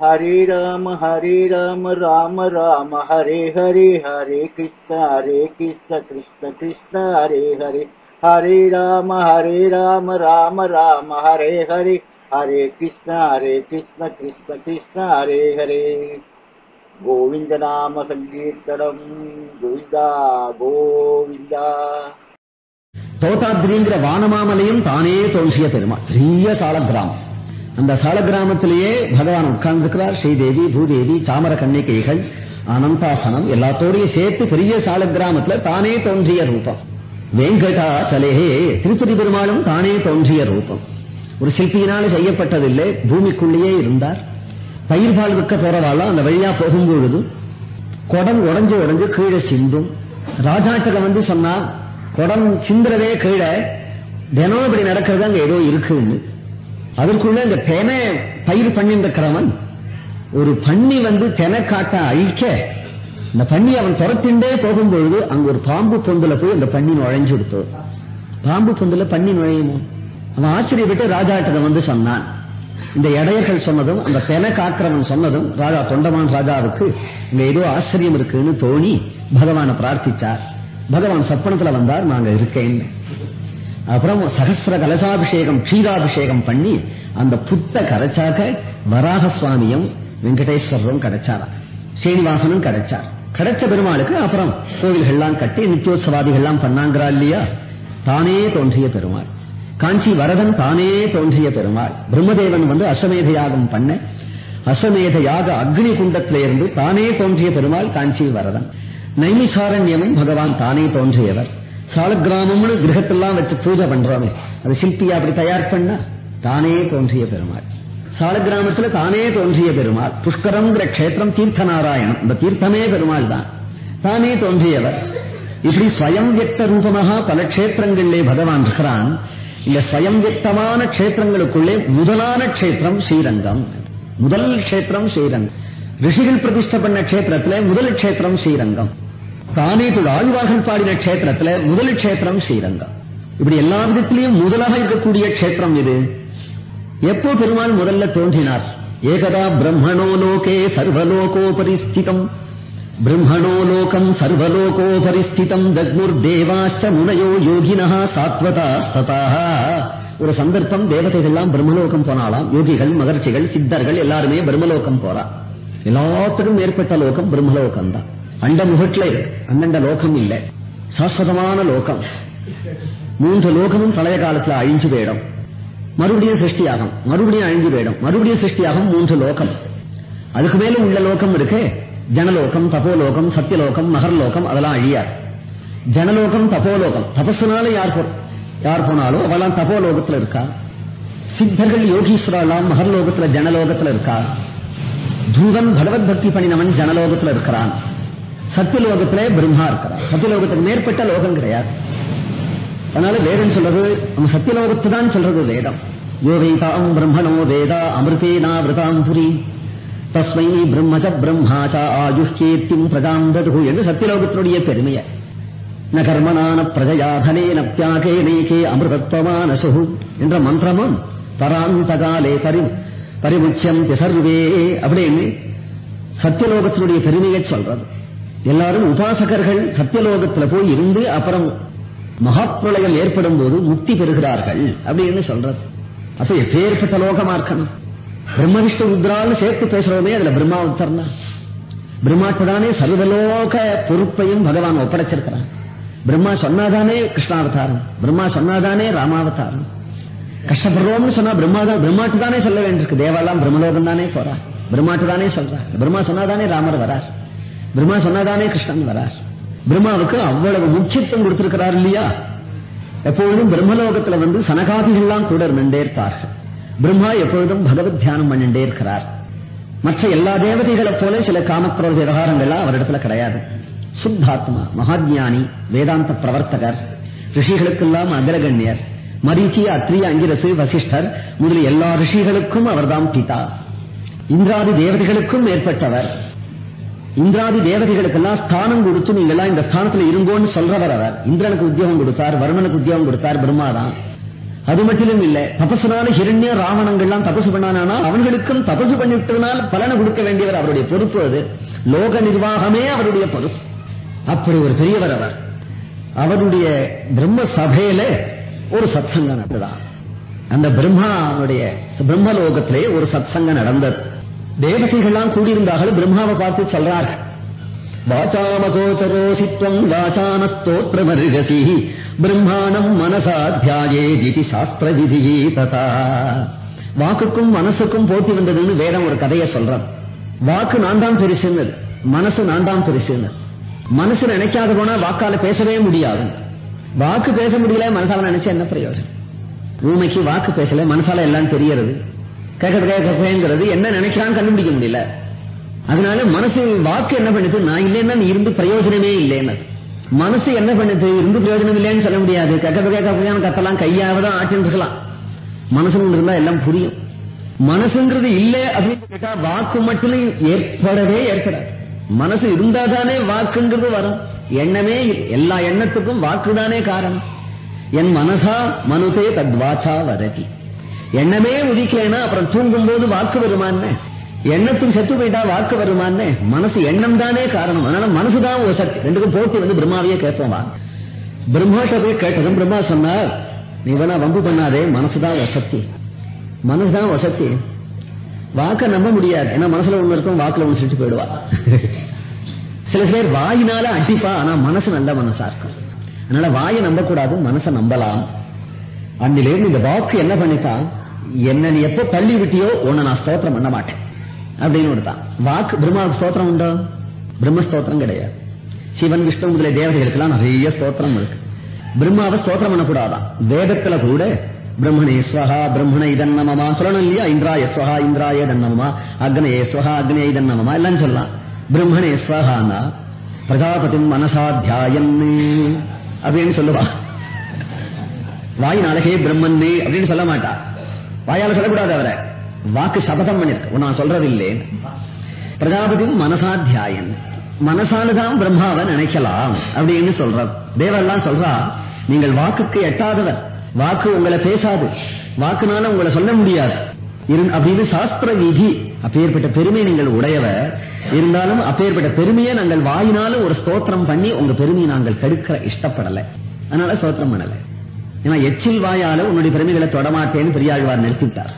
ஹரே ராம ஹரே ராம ராம ராம ஹரே ஹரே ஹரே கிருஷ்ண ஹரே கிருஷ்ண கிருஷ்ண கிருஷ்ண ஹரே ஹரே. ஹரே ராம ஹரே ராம ராம ராம ஹரே ஹரே. ஹரே கிருஷ்ண ஹரே கிருஷ்ண கிருஷ்ண கிருஷ்ண ஹரே ஹரே. கோவிந்த நாம சங்கீர்த்தனம். கோவிந்தா கோவிந்தா. தோத்தாத்ரிங்கிற வானமாமலையும் தானே தோன்றிய பெருமாள். பெரிய சால கிராமம் அந்த சால கிராமத்திலேயே பகவான் உட்கார்ந்துக்கிறார் ஸ்ரீதேவி பூதேவி தாமர கண்ணிகைகள் அனந்தாசனம் எல்லாத்தோடையும் சேர்த்து பெரிய சால கிராமத்துல தானே தோன்றிய ரூபம். வேங்கடாச்சலேஹே திருப்பதி பெருமாளும் தானே தோன்றிய ரூபம். ஒரு சிற்பியினால செய்யப்பட்டதில்லை பூமிக்குள்ளேயே இருந்தார். பயிர் பால் விற்க போறவாள் அந்த வழியா போகும்பொழுது குடம் உடஞ்சு உடஞ்சு கீழே சிந்தும். ராஜாட்டகம் வந்து சொன்னா குடம் சிந்துறதே கீழே தினம் இப்படி நடக்கிறது அங்க ஏதோ இருக்குன்னு. அதற்குள்ள இந்த தெனை பயிர் பண்ணிருக்கிறவன் ஒரு பண்ணி வந்து தெனை காட்ட அழிக்க இந்த பண்ணி அவன் துரத்திண்டே போகும்பொழுது அங்க ஒரு பாம்பு பொந்துல போய் அந்த பண்ணி நுழைஞ்சு கொடுத்து பாம்பு பொந்துல பண்ணி நுழையுமோ? அவன் ஆச்சரியப்பட்டு ராஜாட்டகம் வந்து சொன்னான். இந்த இடையர்கள் சொன்னதும் அந்த தெனை காக்கிறவன் சொன்னதும் ராஜா தொண்டமான் ராஜாவுக்கு இங்க ஏதோ ஆச்சரியம் இருக்குன்னு தோணி பகவானை பிரார்த்திச்சார். பகவான் சப்பனத்துல வந்தார் நாங்க இருக்கேன். அப்புறம் சகசிர கலசாபிஷேகம் க்ஷீராபிஷேகம் பண்ணி அந்த புத்த கரைச்சாக்க வராக சுவாமியும் வெங்கடேஸ்வரரும் கிடைச்சாரா ஸ்ரீனிவாசனும் கிடைச்சார் கிடைச்ச பெருமாளுக்கு அப்புறம் கோவில்கள்லாம் கட்டி நித்தியோத்சவாதிகள்லாம் பண்ணாங்கிறா இல்லையா? தானே தோன்றிய பெருமாள். காஞ்சி வரதன் தானே தோன்றிய பெருமாள். பிரம்மதேவன் வந்து அஸ்வமேத யாகம் பண்ண அஸ்வமேத யாக அக்னி குண்டத்திலிருந்து தானே தோன்றிய பெருமாள் காஞ்சி வரதன் நைமிசாரண்யமும் பகவான் தானே தோன்றியவர். சாலக்கிராமம்னு கிரகத்தெல்லாம் வச்சு பூஜை பண்றோமே. அது சிற்பியா அப்படி தயார் பண்ண தானே தோன்றிய பெருமாள். சாலக்கிராமத்துல தானே தோன்றிய பெருமாள். புஷ்கரம்ங்கிற கஷேத்திரம் தீர்த்த நாராயணம் இந்த தீர்த்தமே பெருமாள் தான். தானே தோன்றியவர். இப்படி ஸ்வயம் வியக்த ரூபமாக பல கஷேத்திரங்களிலே பகவான் இருக்கிறான். இந்த ஸ்வயம் வியக்தமான கஷேத்திரங்களுக்குள்ளே முதலான கஷேத்திரம் ஸ்ரீரங்கம். முதல் கஷேத்திரம் ஸ்ரீரங்கம். ரிஷிகள் பிரதிஷ்ட பண்ண கஷேத்திரத்துல முதல் கஷேத்திரம் ஸ்ரீரங்கம். தானே ஆழ்வார்கள் பாடின கஷேத்திரத்துல முதல் கஷேத்திரம் ஸ்ரீரங்கம். இப்படி எல்லா விதத்திலையும் முதலாக இருக்கக்கூடிய கஷேத்திரம் இது எப்போ பெருமாள் முதல்ல தோன்றினார்? ஏகதா பிரம்மணோ லோகே சர்வலோகோபரி ஸ்திதம் பிரம்மணோ லோகம் சர்வலோகோபரி தக்முர் தேவாஷ்ட முனையோ யோகினா சாத்வதா ஸ்ததா ஒரு சந்தர்ப்பம் தேவதைகள்லாம் பிரம்மலோகம் போனாலாம் யோகிகள் மகர்ச்சிகள் சித்தர்கள் எல்லாருமே பிரம்மலோகம் போறா. எல்லாத்துக்கும் மேற்பட்ட லோகம் பிரம்மலோகம் தான் அண்ட முகட்டில் இருக்கு அந்தண்ட லோகம் இல்லை. சாஸ்வதமான லோகம். மூன்று லோகமும் பழைய காலத்துல அழிஞ்சு போயிடும். மறுபடியும் சிருஷ்டியாகும் மறுபடியும் அழிஞ்சு போயிடும். மறுபடியும் சிருஷ்டியாகும் மூன்று லோகம். அதுக்கு மேல உள்ள லோகம் இருக்கு. ஜனலோகம் தபோலோகம் சத்தியலோகம் மகர்லோகம் அதெல்லாம் அழியார் ஜனலோகம் தபோலோகம். தபசுனால யார் போ யார் போனாலும் அவெல்லாம் தபோலோகத்துல இருக்கா? சித்தர்கள் யோகீஸ்வரெல்லாம் மகர்லோகத்துல ஜனலோகத்துல இருக்கா? தூவன் பகவத் பக்தி பண்ணினவன் ஜனலோகத்துல இருக்கிறான். சத்தியலோகத்திலே பிரம்மா இருக்கிறார். சத்தியலோகத்துக்கு மேற்பட்ட லோகம் கிடையாது. அதனால வேதம் சொல்றது நம்ம சத்தியலோகத்து தான் சொல்றது வேதம். யோ பிரம்மணோ வேதா அமிர்தேனா விரதாம் புரி. தஸ்மை பிரம்மச்ச பிரம்மாச்ச ஆயுஷ்கீர்த்திம் பிரஜாம் தது என்று சத்தியலோகத்தினுடைய பெருமையை. ந கர்மனான பிரஜயாதனே பிரஜயாதனேன தியாகேனேகே அமிர்தத்வமானசு என்ற மந்திரமும் பராந்தகாலே பரி பரிமுச்சியம் திசர்வே அப்படின்னு சத்தியலோகத்தினுடைய பெருமையை சொல்றது. எல்லாரும் உபாசகர்கள் சத்தியலோகத்துல போய் இருந்து அப்புறம் மகாப்பிரளயம் ஏற்படும் போது முக்தி பெறுகிறார்கள் அப்படின்னு சொல்றது. அப்ப எப்பேற்பட்ட லோகமா இருக்கணும் பிரம்ம விஷ்ணு ருத்ரான்னு சேர்த்து பேசுறோமே அதுல பிரம்மா உத்தர்னா பிரம்மாட்டுதானே சர்வலோக பொறுப்பையும் பகவான் ஒப்படைச்சிருக்கிறான் பிரம்மா சொன்னாதானே கிருஷ்ணாவதாரம்? பிரம்மா சொன்னாதானே ராமாவதாரம்? கஷ்டப்படுறோம்னு சொன்னா பிரம்மா தான் பிரம்மாட்டு தானே சொல்ல வேண்டியிருக்கு. தேவாலாம் பிரம்மலோகம் தானே போறா. பிரம்மாட்டு தானே சொல்றா. பிரம்மா சொன்னாதானே ராமர் வரார். பிரம்மா சொன்னாதானே கிருஷ்ணன் வரார். பிரம்மாவுக்கு அவ்வளவு முக்கியத்துவம் கொடுத்திருக்கிறார் இல்லையா? எப்பொழுதும் பிரம்மலோகத்துல வந்து சனகாதிகள்லாம் கூட நின்றே இருப்பார்கள். பிரம்மா எப்பொழுதும் பகவத் தியானம் பண்ணிட்டே இருக்கிறார். மற்ற எல்லா தேவதைகளை போல சில காமக்ரோத விவகாரங்கள்லாம் அவரிடத்துல கிடையாது. சுத்தாத்மா மகாஜானி வேதாந்த பிரவர்த்தகர் ரிஷிகளுக்கெல்லாம் அகிரகண்யர் மரீச்சி அத்ரி அங்கிரசு வசிஷ்டர் முதலிய எல்லா ரிஷிகளுக்கும் அவர்தான் பிதா. இந்திராதி தேவதைகளுக்கும் மேற்பட்டவர். இந்திராதி தேவதைகளுக்கெல்லாம் ஸ்தானம் கொடுத்து நீங்க எல்லாம் இந்த ஸ்தானத்துல இருங்கோன்னு சொல்றவர் அவர். இந்திரனுக்கு உத்தியோகம் கொடுத்தார் வருணனுக்கு உத்தியோகம் கொடுத்தார் பிரம்மாதான் அது மட்டும் இல்ல தபசுனால ஹிரண்ய ராவணங்கள்லாம் தபசு பண்ணானா அவர்களுக்கும் தபசு பண்ணிவிட்டதனால் பலனை கொடுக்க வேண்டியவர் அவருடைய பொறுப்பு அது. லோக நிர்வாகமே அவருடைய பொறுப்பு. அப்படி ஒரு பெரியவர் அவர். அவருடைய பிரம்ம சபையில ஒரு சத்சங்கம் நடந்ததா? அந்த பிரம்மாவுடைய பிரம்மலோகத்திலே ஒரு சத்சங்கம் நடந்தது. தேவதைகள்லாம் கூடியிருந்தார்கள் பிரம்மாவை பார்த்து சொல்றார்கள் வாசாமகோச்சரோசித்வம் வாசானஸ்தோத்திரமருகசி பிரம்மாணம் மனசாத்தியாயேதி சாஸ்திர விதியே ததா. வாக்குக்கும் மனசுக்கும் போட்டி வந்ததுன்னு வேதம் ஒரு கதையை சொல்றான். வாக்கு நான் தான் பெருசுன்னு மனசு நான் தான் பெருசுன்னு. மனசு நினைக்காத போனா வாக்கால பேசவே முடியாது. வாக்கு பேச முடியல மனசால நினைச்சா என்ன பிரயோஜனம்? ஊமைக்கு வாக்கு பேசல மனசால எல்லாம் தெரியறது. கேட்க என்ன நினைக்கிறான்னு கண்டுபிடிக்க முடியல. அதனால மனசு வாக்கு என்ன பண்ணுது? நான் இல்லைன்னா நீ இருந்து பிரயோஜனமே இல்லைன்னு. மனசு என்ன பண்ணுது? இருந்து பிரயோஜனம் இல்லைன்னு சொல்ல முடியாது. கேட்க கேட்க கத்தலாம் கையாவதான் ஆட்சின்னு இருக்கலாம். மனசுன்னு இருந்தா எல்லாம் புரியும். மனசுங்கிறது இல்லை அப்படின்னு கேட்டா வாக்கு மட்டும் ஏற்படவே ஏற்படாது. மனசு இருந்தா தானே வாக்குங்கிறது வரும். எண்ணமே எல்லா எண்ணத்துக்கும் வாக்குதானே காரணம். என் மனசா மனுதே தத்வாச்சா வரதி. எண்ணமே உதிக்கலைன்னா அப்புறம் தூங்கும் போது வாக்கு வருமான்னு? எண்ணத்துக்கு செத்து போயிட்டா வாக்கு வருமான்னு? மனசு எண்ணம் தானே காரணம். அதனால மனசுதான் ஒரு சக்தி. ரெண்டுக்கும் போட்டி வந்து பிரம்மாவையே கேட்போம்? வா பிரம்மாட்ட போய் கேட்டதும் பிரம்மா சொன்னார் நீ வேணா வம்பு பண்ணாதே மனசுதான் வசக்தி மனசுதான் வசக்தி வாக்க நம்ப முடியாது. ஏன்னா மனசுல ஒண்ணு இருக்கும் வாக்குல ஒண்ணு சொல்லிட்டு போயிடுவா. சில பேர் வாயினால அடிப்பா ஆனா மனசு நல்ல மனசா இருக்கும். அதனால வாயை நம்பக்கூடாது மனசை நம்பலாம். அன்னிலேருந்து இந்த வாக்கு என்ன பண்ணித்தான்? என்ன நீ எப்போ தள்ளி விட்டியோ உன்னை நான் ஸ்தோத்திரம் பண்ண மாட்டேன். அப்படின்னு ஒருத்தான் வாக்கு பிரம்மாவுக்கு ஸ்தோத்திரம் உண்டோ? பிரம்ம ஸ்தோத்திரம் கிடையாது. சிவன் விஷ்ணு முதலிய தேவதைகளுக்கெல்லாம் நிறைய ஸ்தோத்திரம் இருக்கு. பிரம்மாவை ஸ்தோத்திரம் பண்ணக்கூடாதான். வேதத்துல கூட பிரம்மணே ஸ்வஹா பிரம்மண இதன் நமமா? சொல்லணும் இல்லையா? இந்திராய ஸ்வஹா இந்திராய தன்னமமா அக்னயே ஸ்வஹா அக்னே இதன் நமமா? எல்லாம் சொல்லலாம். பிரம்மணே ஸ்வஹானா பிரஜாபதி மனசாத்தியாயன் அப்படின்னு சொல்லுவா. வாய் ஹே பிரம்மன்னு அப்படின்னு சொல்ல மாட்டா. வாயால சொல்லக்கூடாது அவரை. வாக்கு சபதம் பண்ணிருக்கு. நான் சொல்றது இல்லை பிரஜாபதி மனசாத்தியாயன். மனசாலதான் பிரம்மாவை நினைக்கலாம். அப்படின்னு சொல்ற தேவெல்லாம் சொல்றா நீங்கள் வாக்குக்கு எட்டாதவர். வாக்கு உங்களை பேசாது. வாக்குனால உங்களை சொல்ல முடியாது. அப்படின்னு சாஸ்திர விதி. அப்பேற்பட்ட பெருமை நீங்கள் உடையவர். இருந்தாலும் அப்பேற்பட்ட பெருமையை நாங்கள் வாயினாலும் ஒரு ஸ்தோத்திரம் பண்ணி உங்க பெருமையை நாங்கள் கெடுக்க இஷ்டப்படலை. அதனால ஸ்தோத்திரம் பண்ணலை. ஏன்னா எச்சில் வாயால உன்னுடைய பெருமைகளை தொடமாட்டேன்னு பெரியாழ்வார் நிறுத்திவிட்டார்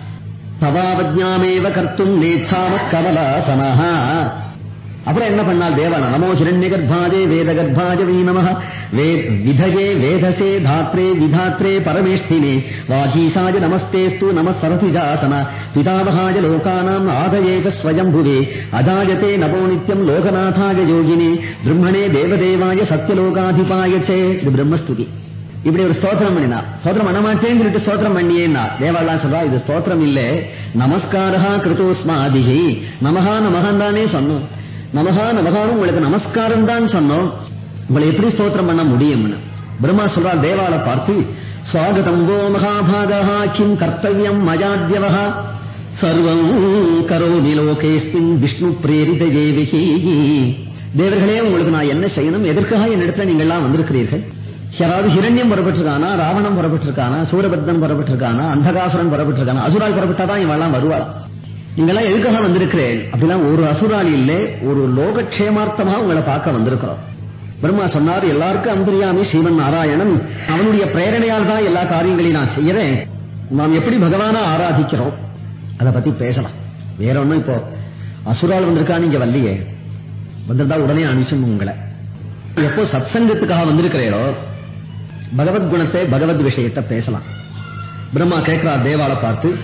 தவாவஜாமேவ கர்த்தும் நேச்சாம கமலாசனஹா அப்புறம் என்ன பண்ணால் தேவன நமோ ஹிரண்ய கர்ப்பாஜே வேத கர்ப்பாஜ வை நம விதயே வேதசே தாத்ரே விதாத்ரே பரமேஷ்டினே வாகீசாஜ நமஸ்தேஸ்து நம சரதிஜாசன பிதாவகாஜ லோகானாம் ஆதயேஜ ஸ்வயம்புவே அஜாயதே நபோ நித்யம் லோகநாதாய யோகினே பிரம்மணே தேவதேவாய சத்தியலோகாதிபாய சே இது பிரம்மஸ்துதி இப்படி ஒரு ஸ்தோத்திரம் பண்ணினா ஸ்தோத்திரம் பண்ண மாட்டேன்னு சொல்லிட்டு ஸ்தோத்திரம் பண்ணியேன்னா தேவாலாம் சொல்றா இது ஸ்தோத்திரம் இல்ல. நமஸ்காரா கிருதோஸ்மாதிகி நமகா நமகான் தானே சொன்னோம். நமகா நமகானும் உங்களுக்கு நமஸ்காரம் தான் சொன்னோம். உங்களை எப்படி ஸ்தோத்திரம் பண்ண முடியும்னு. பிரம்மா சொல்றா தேவால பார்த்து ஸ்வாகதம் கோ மகாபாகா கிம் கர்த்தவியம் மயாத்யவா சர்வம் கரோமி லோகேஸ்மின் விஷ்ணு பிரேரித தேவிகி தேவர்களே உங்களுக்கு நான் என்ன செய்யணும்? எதற்காக என்னிடத்துல நீங்க எல்லாம் வந்திருக்கிறீர்கள்? யாராவது ஹிரண்யம் புறப்பட்டிருக்கானா ராவணம் புறப்பட்டிருக்கானா சூரபத்தன் புறப்பட்டிருக்கானா அந்தகாசுரன் புறப்பட்டிருக்கானா அசுரால் புறப்பட்டாதான் இவெல்லாம் வருவாள்? நீங்கெல்லாம் எதுக்காக வந்திருக்கிறேன்? அப்படிலாம் ஒரு அசுரால் இல்லை ஒரு லோகக்ஷேமார்த்தமா உங்களை பார்க்க வந்திருக்கிறோம். பிரம்மா சொன்னார் எல்லாருக்கும் அந்தரியாமி ஸ்ரீமன் நாராயணன் அவனுடைய பிரேரணையால் தான் எல்லா காரியங்களையும் நான் செய்யறேன் நாம் எப்படி பகவானா ஆராதிக்கிறோம்? அதை பத்தி பேசலாம். வேற ஒண்ணும் இப்போ அசுரால் வந்திருக்கான்னு இங்க வல்லியே வந்திருந்தா உடனே அனுப்பிச்சு உங்களை. எப்போ சத்சங்கத்துக்காக வந்திருக்கிறீரோ பகவத் குணத்தை பகவத் விஷயத்தை பேசலாம். பிரம்மா கேட்கிறார் தேவால பார்த்து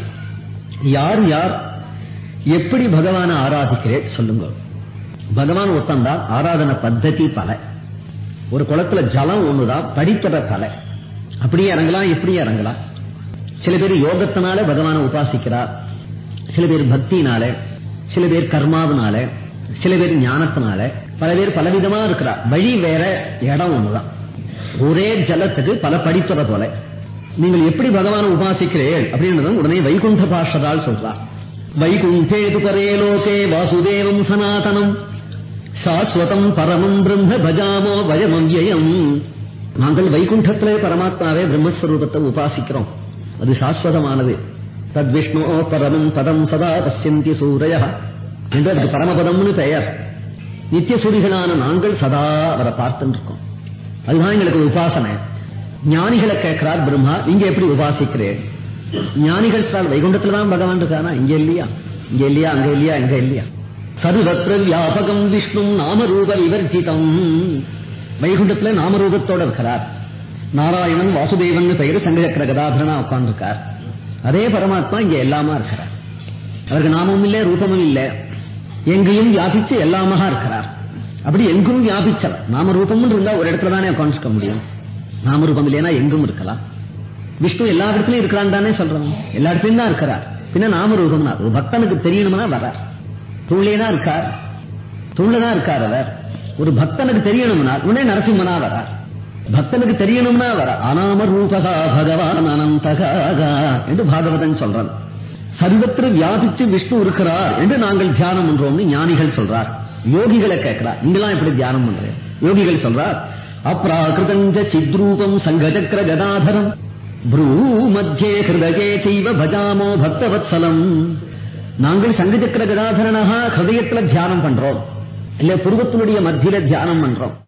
யார் யார் எப்படி பகவான ஆராதிக்கிறேன்? சொல்லுங்க. பகவான் ஒத்தந்தான் ஆராதன பத்ததி பல. ஒரு குளத்துல ஜலம் ஒண்ணுதான் படித்தட பல. அப்படியே இறங்கலாம் இப்படியே இறங்கலாம். சில பேர் யோகத்தினால பகவானை உபாசிக்கிறார். சில பேர் பக்தினால சில பேர் கர்மாவினால சில பேர் ஞானத்தினால பல பேர் பலவிதமா இருக்கிறார். வழி வேற இடம் ஒண்ணுதான். ஒரே ஜலத்துக்கு பல படித்தத போல. நீங்கள் எப்படி பகவான உபாசிக்கிறீர்கள் அப்படின்றதும் உடனே வைகுண்ட பாஷதால் சொல்றார். வைகுண்டேது பரே லோகே வாசுதேவம் சனாதனம். சாஸ்வதம் பரமம் பிரம்ம பஜாமோ வயமவ்யம் நாங்கள் வைகுண்டத்திலே பரமாத்மாவே பிரம்மஸ்வரூபத்தை உபாசிக்கிறோம். அது சாஸ்வதமானது. தத் விஷ்ணு பரமம் பதம் சதா பசியந்தி சூரைய என்று அதுக்கு பரமபதம்னு பெயர். நித்திய சூரிகளான நாங்கள் சதா அவரை பார்த்துட்டு இருக்கோம். அதுதான் எங்களுக்கு உபாசனை. ஞானிகளை கேட்கிறார் பிரம்மா இங்க எப்படி உபாசிக்கிறேன்? ஞானிகள் சொல்றார் வைகுண்டத்துல தான் பகவான் இருக்கானா இங்க இல்லையா? இங்க இல்லையா? அங்க இல்லையா? இங்க இல்லையா? சர்வத்திர வியாபகம் விஷ்ணு நாமரூப விவர்ஜிதம். வைகுண்டத்துல நாமரூபத்தோட இருக்கிறார். நாராயணன் வாசுதேவன் பெயர் சங்கசக்கர கதாதரனா உட்கார்ந்துருக்கார். அதே பரமாத்மா இங்க எல்லாமா இருக்கிறார். அவருக்கு நாமமும் இல்லை ரூபமும் இல்லை. எங்கேயும் வியாபிச்சு எல்லாமாக இருக்கிறார். அப்படி எங்கும் வியாபிச்சவர். நாம இருந்தா ஒரு இடத்துல தானே உட்காந்துக்க முடியும். நாம ரூபம் இல்லைன்னா எங்கும் இருக்கலாம். விஷ்ணு எல்லா இடத்துலயும் இருக்கிறான் தானே சொல்றோம். எல்லா இடத்துலயும் தான் இருக்கிறார். பின்ன நாம ரூபம்னா ஒரு பக்தனுக்கு தெரியணும்னா வரார் தூள்லேனா இருக்கார். தூள்லதான் இருக்கார் அவர். ஒரு பக்தனுக்கு தெரியணும்னா உடனே நரசிம்மனா வரார் பக்தனுக்கு தெரியணும்னா வர அனாம ரூபகா பகவான் அனந்தகா என்று பாகவதன் சொல்றான். சர்வத்திர வியாபிச்சு விஷ்ணு இருக்கிறார் என்று நாங்கள் தியானம் பண்றோம்னு ஞானிகள் சொல்றார். யோகிகளை கேட்கிறார் இங்கெல்லாம் எப்படி தியானம் பண்றேன் யோகிகள் சொல்றார் அப்ராகிருதஞ்ச சித்ரூபம் சங்கச்சக்கர கதாதரம் ப்ரூ மத்தியே ஹிருதயே செய்வ பஜாமோ பக்தவத்சலம். நாங்கள் சங்கச்சக்கர கதாதரனாக ஹிருதயத்துல தியானம் பண்றோம். இல்ல புருவத்தினுடைய மத்தியில தியானம் பண்றோம்.